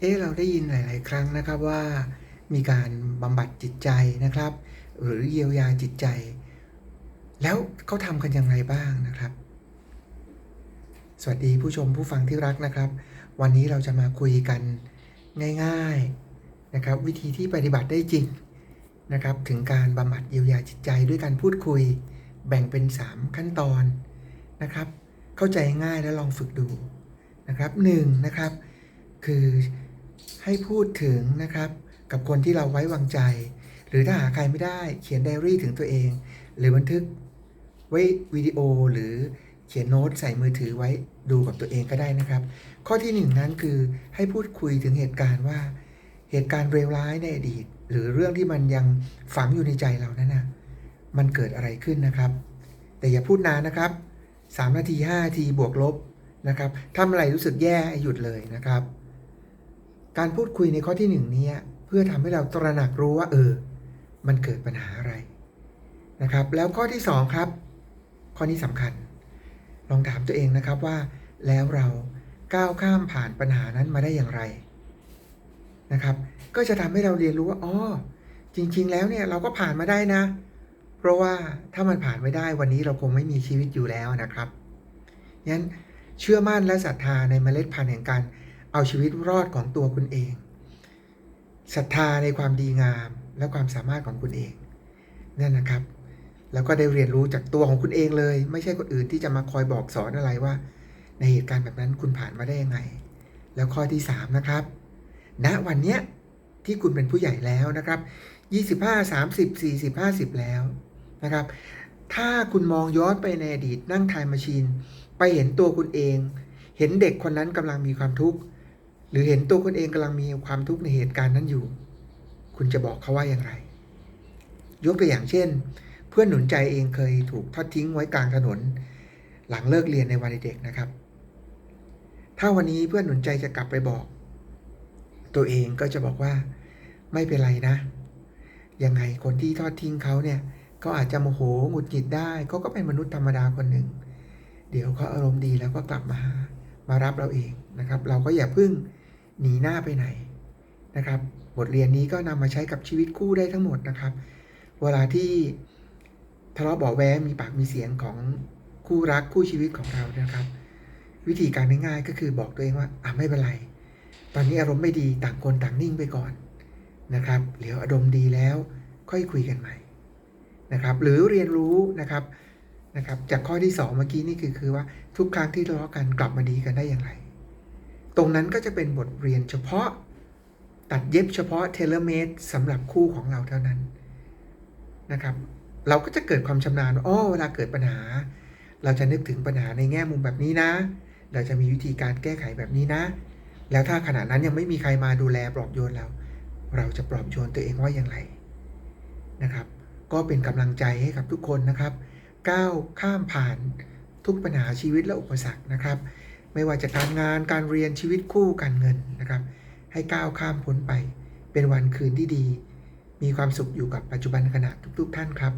เอ๊ะเราได้ยินหลาย ๆ ครั้งนะครับว่ามีการบำบัดจิตใจนะครับ หรือเยียวยาจิตใจ แล้วเขาทำกันอย่างไรบ้างนะครับ สวัสดีผู้ชมผู้ฟังที่รักนะครับ วันนี้เราจะมาคุยกันง่าย ๆ นะครับ วิธีที่ปฏิบัติได้จริงนะครับ ถึงการบำบัดเยียวยาจิตใจด้วยการพูดคุย แบ่งเป็น 3 ขั้นตอนนะครับ เข้าใจง่ายและลองฝึกดูนะครับหนึ่งนะครับ คือ ให้พูดถึงนะครับ กับคนที่เราไว้วางใจ หรือถ้าหาใครไม่ได้เขียนไดอารี่ถึงตัวเอง หรือบันทึกไว้วิดีโอหรือเขียนโน้ตใส่มือถือไว้ดูกับตัวเองก็ได้นะครับ ข้อที่หนึ่งนั้นคือให้พูดคุยถึงเหตุการณ์ว่า เหตุการณ์เลวร้ายในอดีต หรือเรื่องที่มันยังฝังอยู่ในใจเรานั้นนะมันเกิดอะไรขึ้นนะครับ แต่อย่าพูดนานนะครับ 3 นาที 5 นาทีบวกลบนะครับทำอะไรรู้สึกแย่หยุดเลยนะครับ การพูดคุยในข้อที่หนึ่งนี้เพื่อทำให้เราตระหนักรู้ว่า เออ มันเกิดปัญหาอะไรนะครับ แล้วข้อที่สองครับ ข้อนี้สำคัญ ลองถามตัวเองนะครับว่า แล้วเราก้าวข้ามผ่านปัญหานั้นมาได้อย่างไรนะครับ ก็จะทำให้เราเรียนรู้ว่าอ๋อจริง ๆ แล้วเนี่ยเราก็ผ่านมาได้นะ เพราะว่าถ้ามันผ่านไม่ได้วันนี้เราคงไม่มีชีวิตอยู่แล้วนะครับงั้นเชื่อมั่นและศรัทธาในเมล็ดพันธุ์แห่งการ เอาชีวิตรอดของตัวคุณเองศรัทธาในความดีงามและความสามารถของคุณเองนั่นนะครับ แล้วก็ได้เรียนรู้จากตัวของคุณเองเลย ไม่ใช่คนอื่นที่จะมาคอยบอกสอนอะไรว่า ในเหตุการณ์แบบนั้นคุณผ่านมาได้ยังไง แล้วข้อที่ 3 นะครับณวันเนี้ยที่คุณเป็นผู้ใหญ่แล้วนะครับ 25 30 40 50 แล้วนะครับ ถ้าคุณมองย้อนไปในอดีตนั่งทายมาชีน ไปเห็นตัวคุณเอง เห็นเด็กคนนั้นกำลังมีความทุกข์ รือเห็นตัวคุณเองกำลังมีความทุกข์ในเหตุการณ์นั้นอยู่ คุณจะบอกเขาว่าอย่างไร ยกตัวอย่างเช่น เพื่อนหนุนใจเองเคยถูกทอดทิ้งไว้กลางถนน หลังเลิกเรียนในวันเด็กนะครับ ถ้าวันนี้เพื่อนหนุนใจจะกลับไปบอก ตัวเองก็จะบอกว่า ไม่เป็นไรนะ ยังไงคนที่ทอดทิ้งเขาเนี่ยเขาอาจจะโมโหหงุดหงิดได้เขาก็เป็นมนุษย์ธรรมดาคนหนึ่ง เดี๋ยวเขาอารมณ์ดีแล้วก็กลับมาหามารับเราเองนะครับ เราก็อย่าพึ่ง หนีหน้าไปไหนนะครับ บทเรียนนี้ก็นำมาใช้กับชีวิตคู่ได้ทั้งหมดนะครับ เวลาที่ทะเลาะเบาะแว้งมีปากมีเสียงของคู่รักคู่ชีวิตของเรานะครับ วิธีการง่ายๆก็คือบอกตัวเองว่าอะไม่เป็นไร ตอนนี้อารมณ์ไม่ดีต่างคนต่างนิ่งไปก่อนนะครับเดี๋ยวอารมณ์ดีแล้วค่อยคุยกันใหม่นะครับหรือเรียนรู้นะครับนะครับจากข้อที่สองเมื่อกี้นี่คือคือว่าทุกครั้งที่ทะเลาะกันกลับมาดีกันได้อย่างไร ตรงนั้นก็จะเป็นบทเรียนเฉพาะ ตัดเย็บเฉพาะเทเลเมดสำหรับคู่ของเราเท่านั้นนะครับ เราก็จะเกิดความชำนาญอ๋อเวลาเกิดปัญหา เราจะนึกถึงปัญหาในแง่มุมแบบนี้นะ เราจะมีวิธีการแก้ไขแบบนี้นะ แล้วถ้าขณะนั้นยังไม่มีใครมาดูแลปลอบโยนเรา เราจะปลอบโยนตัวเองว่าอย่างไรนะครับ ก็เป็นกำลังใจให้กับทุกคนนะครับ ก้าวข้ามผ่านทุกปัญหาชีวิตและอุปสรรคนะครับ ไม่ว่าจะการงานการเรียนชีวิตคู่การเงินนะครับ ให้ก้าวข้ามพ้นไป เป็นวันคืนที่ดี มีความสุขอยู่กับปัจจุบันขณะทุก ๆ ท่านครับ